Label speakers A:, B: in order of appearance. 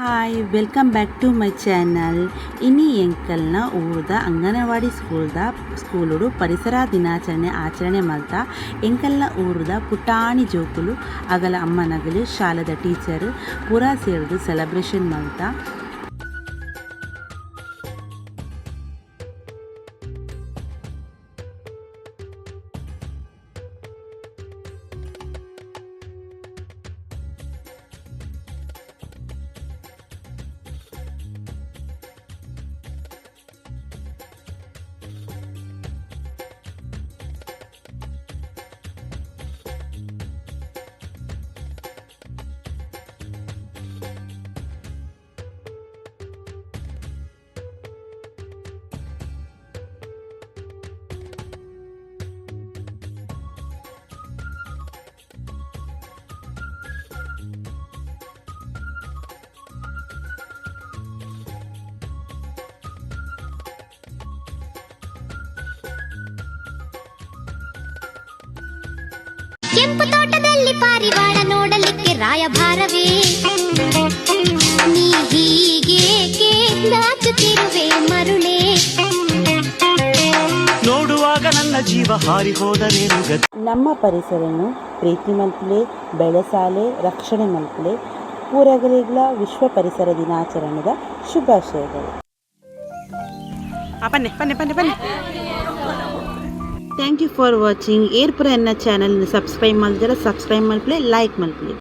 A: Hi welcome back to my channel ಇನಿ ಎಂಕಲ್ನ ಊರ್ದ ಅಂಗನವಾಡಿ ಸ್ಕೂಲ್ದ ಸ್ಕೂಲುಡು ಪರಿಸರ ದಿನಾಚರಣೆ ಆಚರಣೆ ಮಲ್ತ ಎಂಕಲ್ನ ಊರ್ದ ಪುಟಾಣಿ ಜೋಕುಲು ಅಗಲ ಅಮ್ಮನಗಲು ಶಾಲದ ಟೀಚರ್ ಪೂರ ಸೇರಿದು ಸೆಲೆಬ್ರೇಷನ್ ಮಲ್ತ
B: ಕೆಂಪು ತೋಟದಲ್ಲಿ ಪಾರಿವಾಳ ನೋಡಲಿಕ್ಕೆ ರಾಯಭಾರವೇ. ನೀ ಹೀಗೇಕೆ ನಾಚುತ್ತಿರುವೆ ಮರುಳೇ?
C: ನೋಡುವಾಗ ನನ್ನ ಜೀವ ಹಾರಿ
A: ನಮ್ಮ ಪರಿಸರನು ಪ್ರೀತಿ ಮಂತ್ಲೆ ಬೆಳೆಸಾಲೆ ರಕ್ಷಣೆ ಮಂತ್ಲೆ ಪೂರಗಲಿಗಳ ವಿಶ್ವ ಪರಿಸರ ದಿನಾಚರಣೆದ ಶುಭಾಶಯಗಳು. ಅಪ್ಪನೆ ಪನ್ನೆ ಪನ್ನೆ ಪನ್ನೆ ಥ್ಯಾಂಕ್ ಯು ಫಾರ್ ವಾಚಿಂಗ್ ಏರ್ಪುರ ಎನ್ನ ಚಾನಲ್ನ ಸಬ್ಸ್ಕ್ರೈಬ್ ಮಾಡಿದ್ರೆ ಸಬ್ಸ್ಕ್ರೈಬ್ ಮಲ್ಪಲೆ ಲೈಕ್ ಮಲ್ಪಲೆ